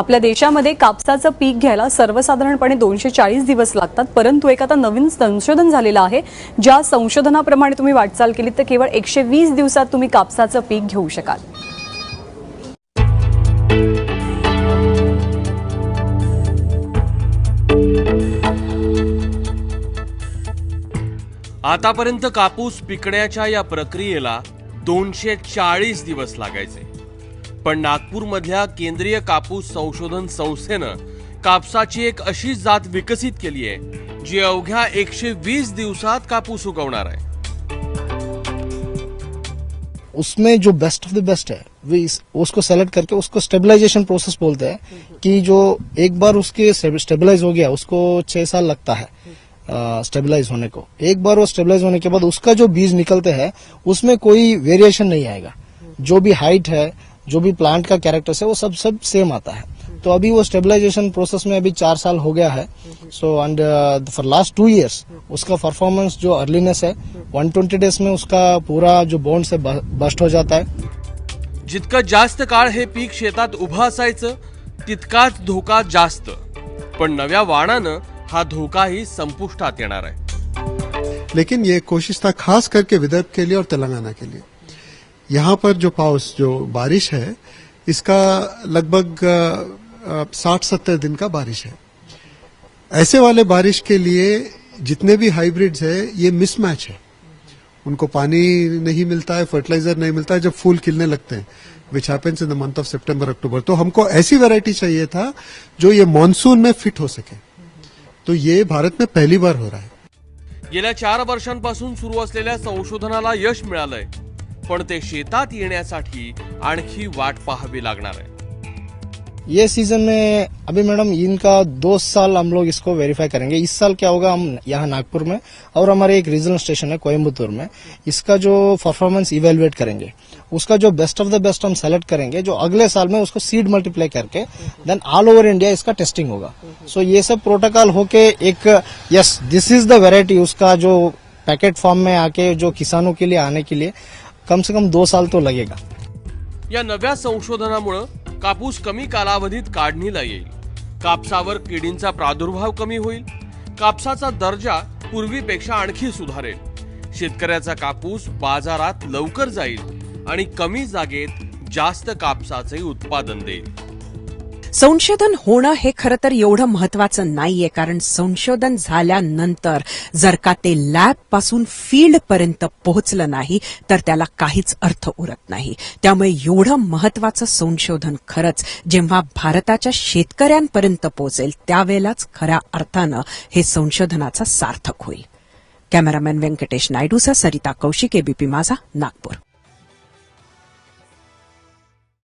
आपल्या देशामध्ये कापसाचं पीक घ्यायला सर्वसाधारणपणे दोनशे चाळीस दिवस लागतात परंतु एक आता नवीन संशोधन झालेलं आहे. ज्या संशोधनाप्रमाणे तुम्ही वाटचाल केली तर केवळ एकशे वीस दिवसात तुम्ही कापसाचं पीक घेऊ शकाल. आतापर्यंत कापूस पिकण्याच्या या प्रक्रियेला दोनशे चाळीस दिवस लागायचे. पण नागपूरमधल्या केंद्रीय कापूस संशोधन संस्थेनं कापसाची एक अशी जात विकसित केली आहे जी अवघ्या एकशे वीस दिवसात कापूस उगवणार आहे. उसमें जो बेस्ट ऑफ द बेस्ट है वे इस, उसको सेलेक्ट करके उसको स्टेबलाइजेशन प्रोसेस बोलते हैं कि जो एक बार उसके स्टेबलाइज हो गया उसको छह साल लगता है स्टेबलाइज होने को। एक बार वो स्टेबलाइज होने के बाद उसका जो बीज निकलते हैं उसमें कोई वेरिएशन नहीं आएगा। जो भी हाइट है जो भी प्लांट का कैरेक्टर है वो सब सब सेम आता है। तो अभी वो स्टेबलाइजेशन प्रोसेस में अभी चार साल हो गया है। So and for last two years उसका परफॉर्मेंस जो अर्लीनेस है 120 डेज में उसका पूरा जो बॉन्ड से बस्ट हो जाता है। जितकं जास्त काळ हे पीक शेतात उभं असायचं तितकाच धोका जास्त. पण नव्या वाणानं हा धोकाही संपुष्टात येणार आहे. लेकिन ये कोशिश था खास करके विदर्भ के लिए और तेलंगाना के लिए। यहाँ पर जो पाउस, जो बारिश है, इसका लगभग साठ सत्तर दिन का बारिश है। ऐसे वाले बारिश के लिए जितने भी हाइब्रिड्स है, ये मिसमैच है। उनको पानी नहीं मिलता है, फर्टिलाइज़र नहीं मिलता है, जब फूल खिलने लगते हैं which in the month of September October तो हमको ऐसी वैरायटी चाहिए था, जो ये मानसून में फिट हो सके। तो ये भारत में पहली बार हो रहा है। गेल्या चार वर्षांपासून सुरू असलेल्या संशोधनाला यश मिळालंय. पण ते शेतात येण्यासाठी आणखी वाट पाहावी लागणार आहे. ये सीज़न में, अभी मैडम, इनका दो साल हम लोग इसको वेरीफाई करेंगे। इस साल क्या होगा हम यहाँ नागपुर में और हमारे एक रीजनल स्टेशन है कोयम्बतूर में। इसका जो परफॉर्मेंस इवेलुएट करेंगे। उसका जो बेस्ट ऑफ़ द बेस्ट हम सेलेक्ट करेंगे, जो अगले साल में उसको सीड मल्टीप्लाई करके देन ऑल ओवर इंडिया इसका टेस्टिंग होगा। सो so ये सब प्रोटोकॉल होके एक yes this is the variety उसका जो पैकेट फॉर्म में आके, जो किसानों के लिए आने के लिए कम से कम दो साल तो लगेगा। या नव्या संशोधनामुळं कापूस कमी कालावधीत काढणीला येईल. कापसावर किडींचा प्रादुर्भाव कमी होईल. कापसाचा दर्जा पूर्वीपेक्षा आणखी सुधारेल. शेतकऱ्याचा कापूस बाजारात लवकर जाईल आणि कमी जागेत जास्त कापसाचे उत्पादन देईल. संशोधन होणं हे खरं तर एवढं महत्वाचं नाहीये कारण संशोधन झाल्यानंतर जर का ते लॅबपासून फील्ड पर्यंत पोहोचलं नाही तर त्याला काहीच अर्थ उरत नाही. त्यामुळे एवढं महत्वाचं संशोधन खरंच जेव्हा भारताच्या शेतकऱ्यांपर्यंत पोहोचेल त्यावेळेलाच खऱ्या अर्थानं हे संशोधनाचा सार्थक होईल. कॅमेरामॅन व्यंकटेश नायडूचा सरिता कौशिक एबीपी माझा नागपूर.